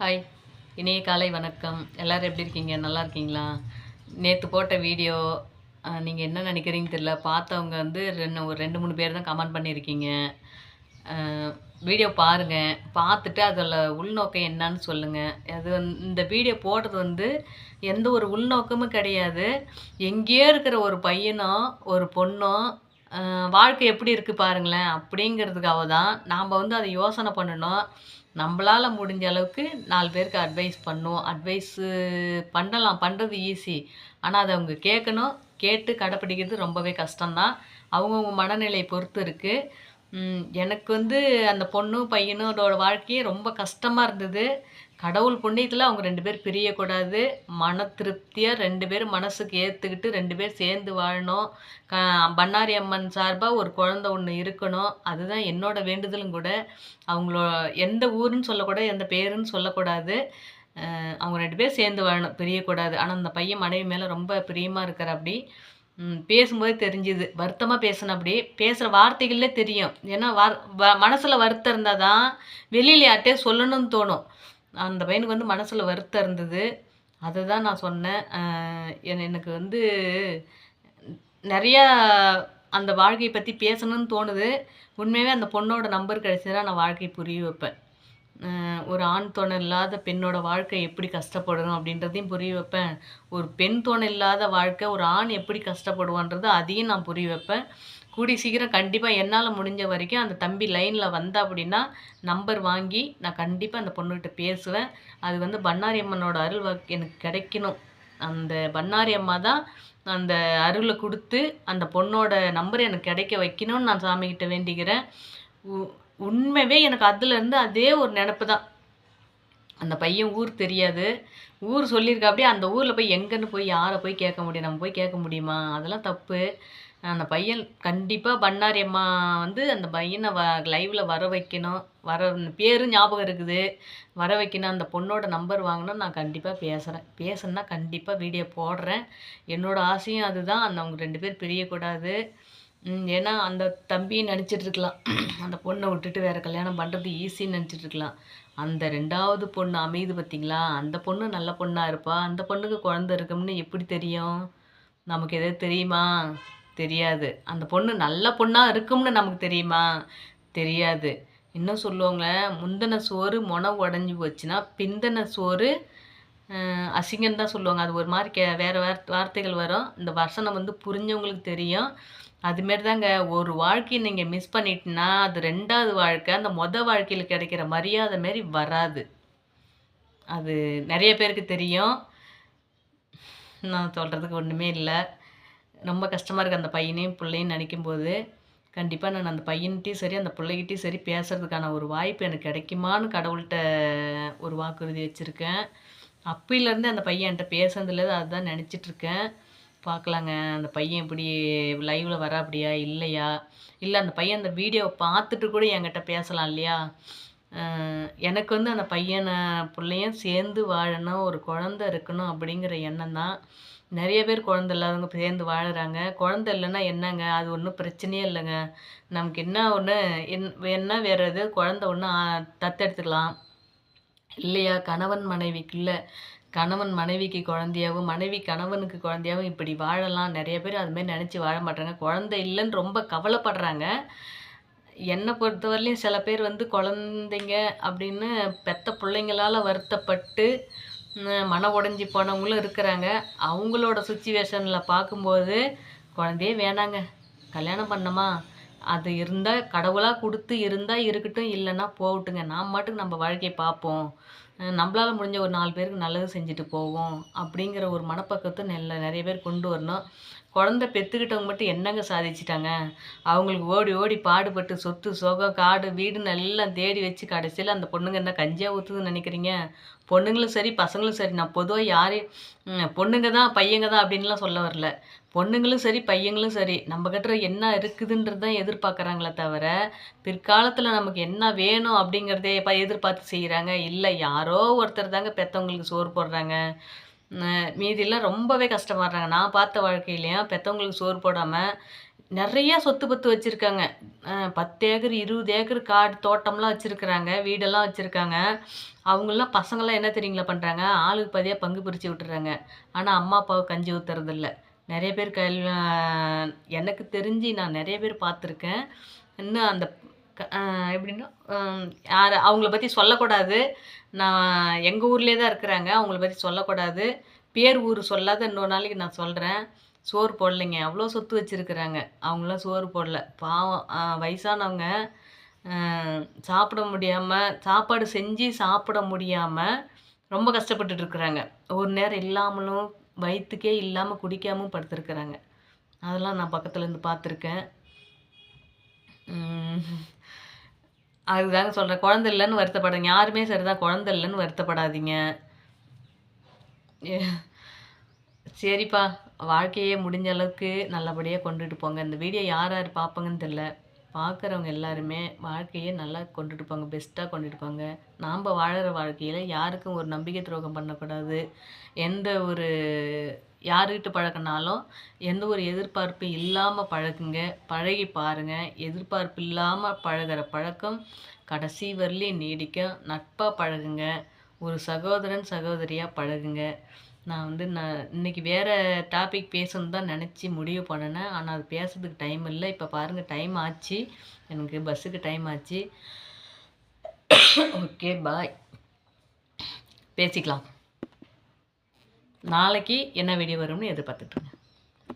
Hi இணைய காலை வணக்கம். எல்லோரும் எப்படி இருக்கீங்க? நல்லா இருக்கீங்களா? நேற்று போட்ட வீடியோ நீங்கள் என்ன நினைக்கிறீங்கன்னு தெரில பார்த்தவங்க வந்து ரெண்டு ஒரு ரெண்டு மூணு பேர் தான் கமெண்ட் பண்ணியிருக்கீங்க. வீடியோ பாருங்கள் பார்த்துட்டு அதில் உள்நோக்கம் என்னன்னு சொல்லுங்கள் அது இந்த வீடியோ போடுறது வந்து எந்த ஒரு உள்நோக்கமும் கிடையாது. எங்கேயோ இருக்கிற ஒரு பையனோ ஒரு பொண்ணோ வாழ்க்கை எப்படி இருக்குது பாருங்களேன் அப்படிங்கிறதுக்காக தான். நாம் வந்து அதை யோசனை பண்ணணும். நம்மளால் முடிஞ்ச அளவுக்கு நாலு பேருக்கு அட்வைஸ் பண்ணும். அட்வைஸு பண்ணலாம் பண்ணுறது ஈஸி ஆனால் அதை அவங்க கேட்கணும் கேட்டு கடைப்பிடிக்கிறது ரொம்பவே கஷ்டம்தான். அவங்கவுங்க மனநிலை பொறுத்து இருக்குது எனக்கு வந்து அந்த பொண்ணும் பையனோட வாழ்க்கையே ரொம்ப கஷ்டமாக இருந்தது. கடவுள் புண்ணியத்தில் அவங்க ரெண்டு பேர் பிரியக்கூடாது மன திருப்தியாக ரெண்டு பேரும் மனசுக்கு ஏற்றுக்கிட்டு ரெண்டு பேர் சேர்ந்து வாழணும். க பண்ணாரி அம்மன் சார்பாக ஒரு குழந்த ஒன்று இருக்கணும். அதுதான் என்னோட வேண்டுதலும் கூட. அவங்களோ எந்த ஊருன்னு சொல்லக்கூடாது எந்த பேருன்னு சொல்லக்கூடாது. அவங்க ரெண்டு பேர் சேர்ந்து வாழணும் பிரியக்கூடாது. ஆனால் அந்த பையன் மனைவி மேலே ரொம்ப பிரியமாக இருக்கிற அப்படி. பேசும்போதே தெரிஞ்சுது. வருத்தமாக பேசின அப்படி. பேசுகிற வார்த்தைகளே தெரியும். ஏன்னா வார் வ மனசில் வருத்தம் இருந்தால் தான் வெளியில் யார்கிட்டயே சொல்லணும்னு தோணும். அந்த பையனுக்கு வந்து மனசில் வருத்தம் இருந்தது. அதை தான் நான் சொன்னேன். எனக்கு வந்து நிறையா அந்த வாழ்க்கையை பற்றி பேசணும்னு தோணுது. உண்மையாகவே அந்த பொண்ணோட நம்பர் கிடைச்சதுன்னா நான் வாழ்க்கையை புரிய வைப்பேன். ஒரு ஆண் துணை இல்லாத பெண்ணோட வாழ்க்கை எப்படி கஷ்டப்படணும் அப்படின்றதையும் புரிய வைப்பேன். ஒரு பெண் துணை இல்லாத வாழ்க்கை ஒரு ஆண் எப்படி கஷ்டப்படுவான்றது அதையும் நான் புரிய வைப்பேன். கூடி சீக்கிரம் கண்டிப்பாக என்னால் முடிஞ்ச வரைக்கும் அந்த தம்பி லைனில் வந்தா அப்படின்னா நம்பர் வாங்கி நான் கண்டிப்பாக அந்த பொண்ணுகிட்ட பேசுவேன். அது வந்து பண்ணாரி அம்மனோட அருள் எனக்கு கிடைக்கணும். அந்த பண்ணாரி அம்மா தான் அந்த அருளை கொடுத்து அந்த பொண்ணோட நம்பர் எனக்கு கிடைக்க வைக்கணும்னு நான் சாமிக்கிட்ட வேண்டிக்கிறேன். உ- உண்மையாகவே எனக்கு அதுலேருந்து அதே ஒரு நினப்பு தான். அந்த பையன் ஊர் தெரியாது. ஊர் சொல்லியிருக்கா அப்படியே அந்த ஊரில் போய் எங்கேன்னு போய் யாரை போய் கேட்க முடியும்? நம்ம போய் கேட்க முடியுமா? அதெல்லாம் தப்பு. அந்த பையன் கண்டிப்பாக பண்ணாரி அம்மா வந்து அந்த பையனை வ லைவில் வர வைக்கணும். வர பேரும் ஞாபகம் இருக்குது. வர வைக்கணும். அந்த பொண்ணோட நம்பர் வாங்கணும் நான் கண்டிப்பாக பேசுகிறேன் பேசணுன்னா கண்டிப்பாக வீடியோ போடுறேன். என்னோடய ஆசையும் அதுதான். அந்த அவங்க ரெண்டு பேர் பிரியக்கூடாது. ஏன்னா அந்த தம்பியை நினச்சிட்ருக்கலாம் அந்த பொண்ணை விட்டுட்டு வேறு கல்யாணம் பண்ணுறது ஈஸின்னு நினச்சிட்ருக்கலாம் அந்த ரெண்டாவது பொண்ணு அமையுது பார்த்திங்களா அந்த பொண்ணு நல்ல பொண்ணாக இருப்பா. அந்த பொண்ணுக்கு குழந்த இருக்கும்னு எப்படி தெரியும்? நமக்கு எதாவது தெரியுமா? தெரியாது. அந்த பொண்ணு நல்ல பொண்ணாக இருக்கும்னு நமக்கு தெரியுமா? தெரியாது. இன்னும் சொல்லுவாங்க முந்தின சோறு முனை உடஞ்சி போச்சுன்னா பிந்தின சோறு அசிங்கம் அசிங்கன்னு தான் சொல்லுவாங்க. அது ஒரு மாதிரி கே வேறு வார்த்தை வார்த்தைகள் வரும். இந்த வசனம் வந்து புரிஞ்சவங்களுக்கு தெரியும். அதுமாரி தாங்க ஒரு வாழ்க்கையை நீங்கள் மிஸ் பண்ணிட்டுனா அது ரெண்டாவது வாழ்க்கை அந்த மொத வாழ்க்கையில் கிடைக்கிற மரியாதை மாரி வராது. அது நிறைய பேருக்கு தெரியும். நான் சொல்கிறதுக்கு ஒன்றுமே இல்லை. ரொம்ப கஷ்டமாக இருக்குது அந்த பையனையும் பிள்ளையும் நினைக்கும்போது கண்டிப்பாக நான் அந்த பையன்கிட்டையும் சரி அந்த பிள்ளைகிட்டையும் சரி பேசுகிறதுக்கான ஒரு வாய்ப்பு எனக்கு கிடைக்குமான்னு கடவுள்கிட்ட ஒரு வாக்குறுதி வச்சுருக்கேன். அப்பையிலேருந்து அந்த பையன் என்கிட்ட பேசுனதுல அதுதான் நினச்சிட்ருக்கேன் பார்க்கலாங்க அந்த பையன் இப்படி லைவில் வர அப்படியா இல்லையா? இல்லை அந்த பையன் அந்த வீடியோவை பார்த்துட்டு கூட என்கிட்ட பேசலாம் இல்லையா? எனக்கு வந்து அந்த பையனை பிள்ளையும் சேர்ந்து வாழணும் ஒரு குழந்த இருக்கணும் அப்படிங்கிற எண்ணம் தான். நிறைய பேர் குழந்த இல்லாதவங்க சேர்ந்து வாழுறாங்க. குழந்த இல்லைன்னா என்னங்க? அது ஒன்றும் பிரச்சனையே இல்லைங்க. நமக்கு என்ன ஒன்று என் என்ன வேறு எது குழந்த ஒன்று தத்தெடுத்துக்கலாம். இல்லையா? கணவன் மனைவிக்குள்ள கணவன் மனைவிக்கு குழந்தையாவும் மனைவி கணவனுக்கு குழந்தையாவும் இப்படி வாழலாம். நிறைய பேர் அதுமாரி நினச்சி வாழ மாட்டாங்க. குழந்தை இல்லைன்னு ரொம்ப கவலைப்படுறாங்க. என்னை பொறுத்தவரையிலையும் சில பேர் வந்து குழந்தைங்க அப்படின்னு பெத்த பிள்ளைங்களால் வருத்தப்பட்டு மன உடைஞ்சி போனவங்களும் இருக்கிறாங்க. அவங்களோட சுச்சுவேஷனில் பார்க்கும்போது குழந்தையே வேணாங்க. கல்யாணம் பண்ணோமா அது இருந்தால் கடவுளாக கொடுத்து இருந்தால் இருக்கட்டும் இல்லைன்னா போகட்டுங்க. நாம் மட்டும் நம்ம வாழ்க்கையை பார்ப்போம். நம்மளால் முடிஞ்ச ஒரு நாலு பேருக்கு நல்லது செஞ்சுட்டு போவோம் அப்படிங்கிற ஒரு மனப்பக்கத்தை நெல்ல நிறைய பேர் கொண்டு வரணும். குழந்தை பெற்றுக்கிட்டவங்க மட்டும் என்னங்க சாதிச்சிட்டாங்க? அவங்களுக்கு ஓடி ஓடி பாடுபட்டு சொத்து சுகம் காடு வீடுன்னு எல்லாம் தேடி வச்சு கடைசியில் அந்த பொண்ணுங்க என்ன கஞ்சியாக ஊற்றுதுன்னு நினைக்கிறீங்க? பொண்ணுங்களும் சரி பசங்களும் சரி நான் பொதுவாக யார் பொண்ணுங்க தான் பையங்க தான் அப்படின்லாம் சொல்ல வரல. பொண்ணுங்களும் சரி பையங்களும் சரி நம்ம கிட்ட என்ன இருக்குதுன்றது தான் எதிர்பார்க்குறாங்களே தவிர பிற்காலத்தில் நமக்கு என்ன வேணும் அப்படிங்கிறதே இப்போ எதிர்பார்த்து செய்கிறாங்க இல்லை யாரோ ஒருத்தர் தாங்க பெற்றவங்களுக்கு சோறு போடுறாங்க. மீதியெல்லாம் ரொம்பவே கஷ்டப்படுறாங்க. நான் பார்த்த வாழ்க்கையிலையும் பெற்றவங்களுக்கு சோறு போடாமல் நிறைய சொத்து பத்து வச்சுருக்காங்க. பத்து ஏக்கர் இருபது ஏக்கர் காடு தோட்டம்லாம் வச்சுருக்குறாங்க வீடெல்லாம் வச்சுருக்காங்க. அவங்களாம் பசங்களாம் என்ன தெரியுங்களா பண்ணுறாங்க ஆளுக்கு பாதியாக பங்கு பிரித்து விட்டுறாங்க. ஆனால் அம்மா அப்பாவை கஞ்சி ஊற்றுறதில்ல நிறைய பேர் கல் எனக்கு தெரிஞ்சு நான் நிறைய பேர் பார்த்துருக்கேன். இன்னும் அந்த க- எப்படின்னா யார் அவங்கள பற்றி சொல்லக்கூடாது. நான் எங்கள் ஊர்லேயே தான் இருக்கிறாங்க. அவங்கள பற்றி சொல்லக்கூடாது. பேர் ஊர் சொல்லாத இன்னொரு நாளைக்கு நான் சொல்கிறேன் சோறு போடலைங்க. அவ்வளோ சொத்து வச்சுருக்குறாங்க. அவங்களாம் சோறு போடல. பாவம். வயசானவங்க சாப்பிட முடியாமல் சாப்பாடு செஞ்சு சாப்பிட முடியாமல் ரொம்ப கஷ்டப்பட்டுட்டு இருக்கிறாங்க. ஒரு நேரம் இல்லாமலும் வயிற்றுக்கே இல்லாமல் குடிக்காமல் படுத்துருக்குறாங்க. அதெல்லாம் நான் பக்கத்துலேருந்து பார்த்துருக்கேன். அதுதாங்க சொல்கிறேன் குழந்தை இல்லைன்னு வருத்தப்படாதீங்க. யாருமே சரிதான் குழந்தை இல்லைன்னு வருத்தப்படாதீங்க. ஏ- சரிப்பா. வாழ்க்கையே முடிஞ்ச அளவுக்கு நல்லபடியாக கொண்டுட்டு போங்க. இந்த வீடியோ யார் யார் பார்ப்பாங்கன்னு தெரில பார்க்குறவங்க எல்லாருமே வாழ்க்கையே நல்லா கொண்டுட்டு போங்க. பெஸ்ட்டாக கொண்டுட்டு போங்க. நாம் வாழற வாழ்க்கையில் யாருக்கும் ஒரு நம்பிக்கை துரோகம் பண்ணக்கூடாது. எந்த ஒரு யாருக்கிட்ட பழக்கினாலும் எந்த ஒரு எதிர்பார்ப்பு இல்லாமல் பழகுங்க. பழகி பாருங்கள் எதிர்பார்ப்பு இல்லாமல் பழகுற பழக்கம் கடைசி வரலையும் நீடிக்கும். நட்பாக பழகுங்க. ஒரு சகோதரன் சகோதரியாக பழகுங்க. நான் வந்து நான் இன்னைக்கு வேறு டாபிக் பேசணுன்னு தான் நினச்சி முடிவு பண்ணினேன். ஆனால் அது பேசுறதுக்கு டைம் இல்லை. இப்போ பாருங்கள் டைம் ஆச்சு. எனக்கு பஸ்ஸுக்கு டைம் ஆச்சு. ஓகே பாய் பேசிக்கலாம். நாளைக்கு என்ன வீடியோ வரும்னு எதிர்பார்த்துட்ருங்க